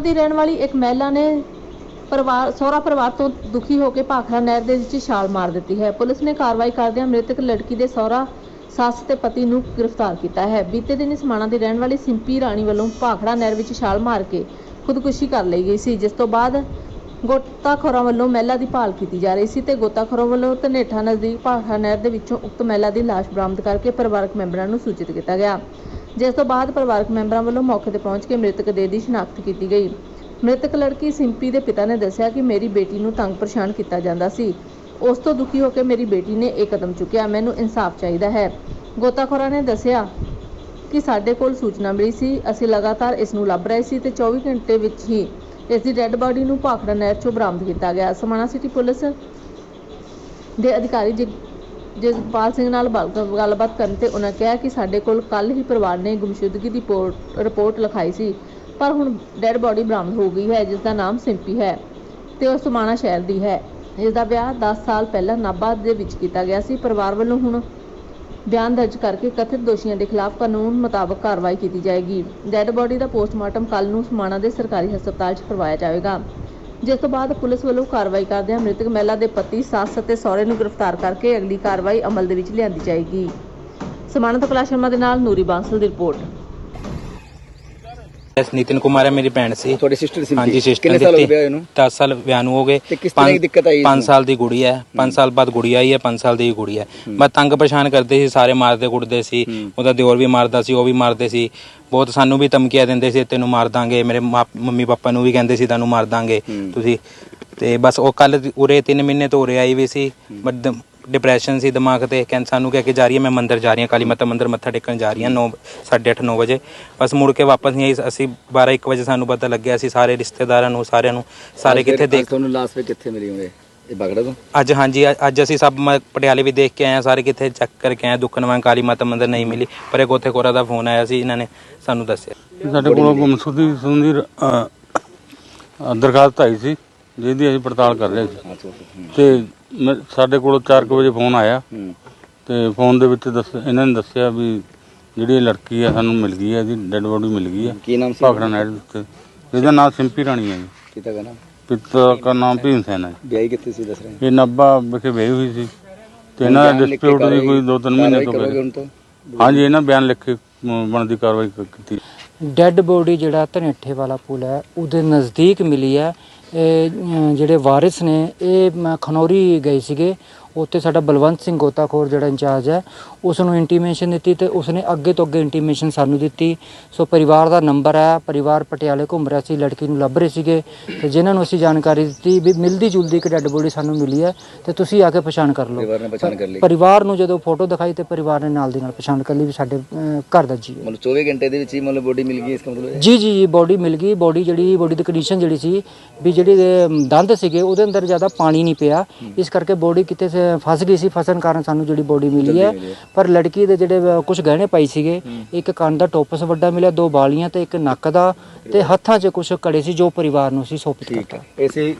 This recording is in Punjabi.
ਦੀ ਰਹਿਣ ਵਾਲੀ ਇੱਕ ਮਹਿਲਾ ਨੇ ਪਰਿਵਾਰ, ਸਹੁਰਾ ਪਰਿਵਾਰ ਤੋਂ ਦੁਖੀ ਹੋ ਕੇ ਭਾਖੜਾ ਨਹਿਰ ਦੇ ਵਿੱਚ ਛਾਲ ਮਾਰ ਦਿੱਤੀ ਹੈ। ਪੁਲਿਸ ਨੇ ਕਾਰਵਾਈ ਕਰਦਿਆਂ ਮ੍ਰਿਤਕ ਲੜਕੀ ਦੇ ਸਹੁਰਾ, ਸੱਸ ਤੇ ਪਤੀ ਨੂੰ ਗ੍ਰਿਫਤਾਰ ਕੀਤਾ ਹੈ। ਬੀਤੇ ਦਿਨ ਸਮਾਣਾ ਦੀ ਰਹਿਣ ਵਾਲੀ ਸਿੰਪੀ ਰਾਣੀ ਵੱਲੋਂ ਭਾਖੜਾ ਨਹਿਰ ਵਿੱਚ ਛਾਲ ਮਾਰ ਕੇ ਖੁਦਕੁਸ਼ੀ ਕਰ ਲਈ ਗਈ ਸੀ, ਜਿਸ ਤੋਂ ਬਾਅਦ ਗੋਤਾਖੋਰਾਂ ਵੱਲੋਂ ਮਹਿਲਾ ਦੀ ਭਾਲ ਕੀਤੀ ਜਾ ਰਹੀ ਸੀ ਤੇ ਗੋਤਾਖੋਰਾਂ ਵੱਲੋਂ ਧਨੇਠਾ ਨਜ਼ਦੀਕ ਭਾਖੜਾ ਨਹਿਰ ਦੇ ਵਿੱਚੋਂ ਉਕਤ ਮਹਿਲਾ ਦੀ ਲਾਸ਼ ਬਰਾਮਦ ਕਰਕੇ ਪਰਿਵਾਰਕ ਮੈਂਬਰਾਂ ਨੂੰ ਸੂਚਿਤ ਕੀਤਾ ਗਿਆ। ਜਿਸ ਤੋਂ ਬਾਅਦ ਪਰਿਵਾਰਕ ਮੈਂਬਰਾਂ ਵੱਲੋਂ ਮੌਕੇ ਤੇ ਪਹੁੰਚ ਕੇ ਮ੍ਰਿਤਕ ਦੇਹ ਦੀ ਸ਼ਨਾਖਤ ਕੀਤੀ ਗਈ। ਮ੍ਰਿਤਕ ਲੜਕੀ ਸਿੰਪੀ ਦੇ ਪਿਤਾ ਨੇ ਦੱਸਿਆ ਕਿ ਮੇਰੀ ਬੇਟੀ ਨੂੰ ਤੰਗ ਪਰੇਸ਼ਾਨ ਕੀਤਾ ਜਾਂਦਾ ਸੀ। ਉਸ ਤੋਂ ਦੁਖੀ ਹੋ ਕੇ ਮੇਰੀ ਬੇਟੀ ਨੇ ਇਹ ਕਦਮ ਚੁੱਕਿਆ। ਮੈਨੂੰ ਇਨਸਾਫ ਚਾਹੀਦਾ ਹੈ। ਗੋਤਾਖੋਰਾਂ ਨੇ ਦੱਸਿਆ ਕਿ ਸਾਡੇ ਕੋਲ ਸੂਚਨਾ ਮਿਲੀ ਸੀ। ਅਸੀਂ ਲਗਾਤਾਰ ਇਸ ਨੂੰ ਲੱਭ ਰਹੇ ਸੀ ਤੇ 24 ਘੰਟੇ ਵਿੱਚ ਹੀ ਇਸ ਦੀ ਡੈੱਡ ਬਾਡੀ ਨੂੰ ਭਾਖੜਾ ਨਹਿਰ ਚੋਂ ਬਰਾਮਦ ਕੀਤਾ ਗਿਆ। ਸਮਾਣਾ ਸਿਟੀ ਪੁਲਿਸ ਦੇ ਅਧਿਕਾਰੀ ਜਗ- ਜਗਪਾਲ ਸਿੰਘ ਨਾਲ ਬਲ- ਗੱਲਬਾਤ ਕਰਨ ਤੇ ਉਹਨਾਂ ਕਿਹਾ ਕਿ ਸਾਡੇ ਕੋਲ ਕੱਲ ਹੀ ਪਰਿਵਾਰ ਨੇ ਗੁੰਮਸ਼ੁਦਗੀ ਦੀ ਪੋਰਟ- ਰਿਪੋਰਟ ਲਿਖਾਈ ਸੀ, ਪਰ ਹੁਣ ਡੈੱਡ ਬਾਡੀ ਬਰਾਮਦ ਹੋ ਗਈ ਹੈ ਜਿਸ ਦਾ ਨਾਮ ਸਿੰਪੀ ਹੈ ਤੇ ਉਹ ਸਮਾਣਾ ਸ਼ਹਿਰ ਦੀ ਹੈ। ਇਸ ਦਾ ਵਿਆਹ 10 ਸਾਲ ਪਹਿਲਾਂ ਨਾਭਾ ਦੇ ਵਿੱਚ ਕੀਤਾ ਗਿਆ ਸੀ। ਪਰਿਵਾਰ ਵੱਲੋਂ ਹੁਣ ਬਿਆਨ ਦਰਜ ਕਰਕੇ ਕਥਿਤ ਦੋਸ਼ੀਆਂ ਦੇ ਖਿਲਾਫ ਕਾਨੂੰਨ ਮੁਤਾਬਕ ਕਾਰਵਾਈ ਕੀਤੀ ਜਾਏਗੀ। ਡੈੱਡ ਬਾਡੀ ਦਾ ਪੋਸਟਮਾਰਟਮ ਕੱਲ ਨੂੰ ਸਮਾਣਾ ਦੇ ਸਰਕਾਰੀ ਹਸਪਤਾਲ 'ਚ ਕਰਵਾਇਆ ਜਾਵੇਗਾ। ਜਿਸ ਤੋਂ ਬਾਅਦ ਪੁਲਿਸ ਵੱਲੋਂ ਕਾਰਵਾਈ ਕਰਦਿਆਂ ਮ੍ਰਿਤਕ ਮਹਿਲਾ ਦੇ ਪਤੀ, ਸੱਸ ਅਤੇ ਸਹੁਰੇ ਨੂੰ ਗ੍ਰਿਫਤਾਰ ਕਰਕੇ ਅਗਲੀ ਕਾਰਵਾਈ ਅਮਲ ਦੇ ਵਿੱਚ ਲਿਆਂਦੀ ਜਾਏਗੀ। ਸਮਾਣਾ ਤੋਂ ਸ਼ਰਮਾ ਦੇ ਨਾਲ ਨੂਰੀ ਬਾਂਸਲ ਦੀ ਰਿਪੋਰਟ। ਐਸ ਨਿਤਿਨ ਕੁਮਾਰ ਹੈ ਮੇਰੀ ਭੈਣ ਸੀ। ਤੁਹਾਡੀ ਸਿਸਟਰ ਸੀ ਹਾਂਜੀ ਸਿਸਟਰ ਕਿੰਨੇ ਸਾਲ ਹੋ ਗਏ ਇਹਨੂੰ? 10 ਸਾਲ ਵਿਆਹ ਨੂੰ ਹੋ ਗਏ। ਤੇ ਕਿਸ ਤਰ੍ਹਾਂ ਦੀ ਦਿੱਕਤ ਆਈ 5 ਸਾਲ ਦੀ ਗੁੜੀ ਹੈ। 5 ਸਾਲ ਬਾਅਦ ਗੁੜੀ ਆਈ ਹੈ 5 ਸਾਲ ਦੀ ਗੁੜੀ ਹੈ। ਮੈਂ ਤੰਗ ਪਰੇਸ਼ਾਨ ਕਰਦੇ ਸੀ ਸਾਰੇ ਮਾਰਦੇ ਕੁੱਟਦੇ ਸੀ। ਉਹਦਾ ਦਿਓਰ ਵੀ ਮਾਰਦਾ ਸੀ ਉਹ ਵੀ ਮਾਰਦੇ ਸੀ। ਬਹੁਤ ਸਾਨੂੰ ਵੀ ਧਮਕੀਆਂ ਦਿੰਦੇ ਸੀ ਤੈਨੂੰ ਮਾਰ ਦਾਂਗੇ। ਮੇਰੇ ਮੰਮੀ ਪਾਪਾ ਨੂੰ ਵੀ ਕਹਿੰਦੇ ਸੀ ਤੈਨੂੰ ਮਾਰ ਦਾਂਗੇ। ਤੁਸੀਂ ਤੇ ਬਸ ਉਹ ਕੱਲ ਉਰੇ 3 ਮਹੀਨੇ ਤੋਂ ਉਰੇ ਆਈ ਵੀ ਸੀ। ਬਟ ਡਿਪਰੈਸ਼ਨ ਸੀ ਦਿਮਾਗ ਤੇ ਕਹਿੰਦੇ ਸਾਨੂੰ ਕਹਿ ਕੇ ਜਾ ਰਹੀ ਹੈ ਮੈਂ ਮੰਦਿਰ ਜਾ ਰਹੀ ਹਾਂ ਕਾਲੀ ਮਾਤਾ ਮੰਦਿਰ ਮੱਥਾ ਟੇਕਣ ਜਾ ਰਹੀ ਹਾਂ 9 8:30 9 ਵਜੇ। ਬਸ ਮੁੜ ਕੇ ਵਾਪਸ ਨਹੀਂ ਆਈ ਅਸੀਂ 12 1 ਵਜੇ ਸਾਨੂੰ ਪਤਾ ਲੱਗਿਆ ਅਸੀਂ ਸਾਰੇ ਰਿਸ਼ਤੇਦਾਰਾਂ ਨੂੰ ਸਾਰਿਆਂ ਨੂੰ ਸਾਰੇ ਕਿੱਥੇ ਦੇਖ ਤੁਹਾਨੂੰ ਲਾਸਟ ਵਿੱਚ ਕਿੱਥੇ ਮਿਲੀ ਹੋਵੇ ਇਹ ਬਗੜਾ ਤੋਂ? ਅੱਜ ਹਾਂਜੀ ਅੱਜ ਅਸੀਂ ਸਭ ਮ- ਪਟਿਆਲੇ ਵੀ ਦੇਖ ਕੇ ਆਏ ਹਾਂ ਸਾਰੇ ਕਿੱਥੇ ਚੈੱਕ ਕਰਕੇ ਆਏ। ਦੁੱਖਨਵਾਂ ਕਾਲੀ ਮਾਤਾ ਮੰਦਿਰ ਨਹੀਂ ਮਿਲੀ। ਪਰ ਇਹ ਗੋਥੇ ਕੋਰਾ ਦਾ ਫੋਨ ਆਇਆ ਸੀ ਇਹਨਾਂ ਨੇ ਸਾਨੂੰ ਦੱਸਿਆ। ਸਾਡੇ ਕੋਲ ਅ, ਅ, ਦਰਖਾਸਤ ਆਈ ਸੀ ਜਿਹਦੀ ਅਸੀਂ ਪੜਤਾਲ ਕਰ ਰਹੇ ਸੀ। ਤੇ ਮੈਂ- ਸਾਡੇ ਕੋਲ 4 ਵਜੇ ਫੋਨ ਆਇਆ। ਤੇ ਫੋਨ ਦੇ ਵਿੱਚ ਦੱਸ ਇਹਨਾਂ ਨੇ ਦੱਸਿਆ ਵੀ ਜਿਹੜੀ ਇਹ ਲੜਕੀ ਆ ਸਾਨੂੰ ਮਿਲ ਗਈ ਹੈ ਇਹਦੀ ਡੈੱਡ ਬੋਡੀ ਮਿਲ ਗਈ ਹੈ ਕੀ ਨਾਮ ਸੀ? ਭਾਖੜਾ ਨਹਿਰ ਦੇ ਉੱਤੇ ਇਹਦਾ ਨਾਮ ਸਿੰਪੀ ਰਾਣੀ ਹੈ ਜੀ। ਕਿਤਾ ਦਾ ਨਾਮ? ਪਿਤਾ ਦਾ ਨਾਮ ਭੀਮ ਸੈਨ ਹੈ ਵਿਆਹੀ ਕਿੱਥੇ ਸੀ ਦੱਸ ਰਹੇ ਇਹ ਨਾਭਾ ਵਿਖੇ ਵਿਆਹੀ ਹੋਈ ਸੀ। ਤੇ ਇਹਨਾਂ ਦਾ ਡਿਸਪਿਊਟ ਦੀ ਕੋਈ 2-3 ਮਹੀਨੇ ਤੋਂ ਪਹਿਲੇ। ਹੁਣ ਤੋਂ? ਹਾਂਜੀ ਇਹਨਾਂ ਬਿਆਨ ਲਿਖ ਕੇ ਅ, ਬਣਦੀ ਕਾਰਵਾਈ ਕ- ਕੀਤੀ। ਡੈੱਡ ਬੋਡੀ ਜਿਹੜਾ ਧਨੇਠੇ ਵਾਲਾ ਪੁਲ ਹੈ ਉਹਦੇ ਨਜ਼ਦੀਕ ਮਿਲੀ ਹੈ। ਇਹ ਜਿਹੜੇ ਵਾਰਿਸ ਨੇ ਇਹ ਮ, ਖਨੌਰੀ ਗਏ ਸੀਗੇ। ਉੱਥੇ ਸਾਡਾ ਬਲਵੰਤ ਸਿੰਘ ਗੋਤਾਖੋਰ ਜਿਹੜਾ ਇੰਚਾਰਜ ਹੈ ਉਸ ਨੂੰ ਇੰਟੀਮੇਸ਼ਨ ਦਿੱਤੀ ਤੇ ਉਸਨੇ ਅੱਗੇ ਤੋਂ ਅੱਗੇ ਇੰਟੀਮੇਸ਼ਨ ਸਾਨੂੰ ਦਿੱਤੀ। ਸੋ ਪਰਿਵਾਰ ਦਾ ਨੰਬਰ ਹੈ ਪਰਿਵਾਰ ਪਟਿਆਲੇ ਘੁੰਮ ਰਿਹਾ ਸੀ ਲੜਕੀ ਨੂੰ ਲੱਭ ਰਹੇ ਸੀਗੇ ਤੇ ਜਿਨ੍ਹਾਂ ਨੂੰ ਅਸੀਂ ਜਾਣਕਾਰੀ ਦਿੱਤੀ ਵੀ ਮਿਲਦੀ ਜੁਲਦੀ ਇੱਕ ਡੈੱਡ ਬੋਡੀ ਸਾਨੂੰ ਮਿਲੀ ਹੈ ਤੇ ਤੁਸੀਂ ਆ ਕੇ ਪਛਾਣ ਕਰ ਲਓ। ਪਰਿਵਾਰ ਨੇ ਪਛਾਣ ਕਰ ਲਈ। ਪਰਿਵਾਰ ਨੂੰ ਜਦੋਂ ਫੋਟੋ ਦਿਖਾਈ ਤੇ ਪਰਿਵਾਰ ਨੇ ਨਾਲ ਦੀ ਨਾਲ ਪਛਾਣ ਕਰ ਲਈ ਵੀ ਸਾਡੇ ਘਰ ਦਾ ਜੀ ਹੈ। ਮਤਲਬ 24 ਘੰਟੇ ਦੇ ਵਿੱਚ ਹੀ ਮਤਲਬ ਬੋਡੀ ਮਿਲ ਗਈ ਇਸ ਦਾ ਮਤਲਬ? ਜੀ ਜੀ ਜੀ ਬੋਡੀ ਮਿਲ ਗਈ। ਬੋਡੀ ਜਿਹੜੀ ਬੋਡੀ ਦੀ ਕੰਡੀਸ਼ਨ ਜਿਹੜੀ ਸੀ ਵੀ ਜਿਹੜੀ ਦੰਦ ਸੀਗੇ ਉਹਦੇ ਅੰਦਰ ਜ਼ਿਆਦਾ ਪਾਣੀ ਨਹੀਂ ਪਿਆ। ਇਸ ਕਰਕੇ ਬੋਡੀ ਕਿਤੇ ਸੇ ਫਸ ਗਈ ਸੀ ਫਸਣ ਕਾਰਨ ਸਾਨੂੰ ਜਿਹੜੀ ਬੋਡੀ ਮਿਲੀ ਹੈ। ਪਰ ਲੜਕੀ ਦੇ ਜਿਹੜੇ ਕੁਝ ਗਹਿਣੇ ਪਾਈ ਸੀਗੇ ਇੱਕ ਕੰਨ ਦਾ ਟੋਪਸ ਵੱਡਾ ਮਿਲਿਆ ਦੋ ਬਾਲੀਆਂ ਤੇ ਇੱਕ ਨੱਕ ਦਾ ਤੇ ਹੱਥਾਂ 'ਚ ਕੁਝ ਕੜੇ ਸੀ ਜੋ ਪਰਿਵਾਰ ਨੂੰ ਸੀ ਸੌਂਪ ਠੀਕ ਦਿੱਤਾ ਹੈ। ਇਸੇ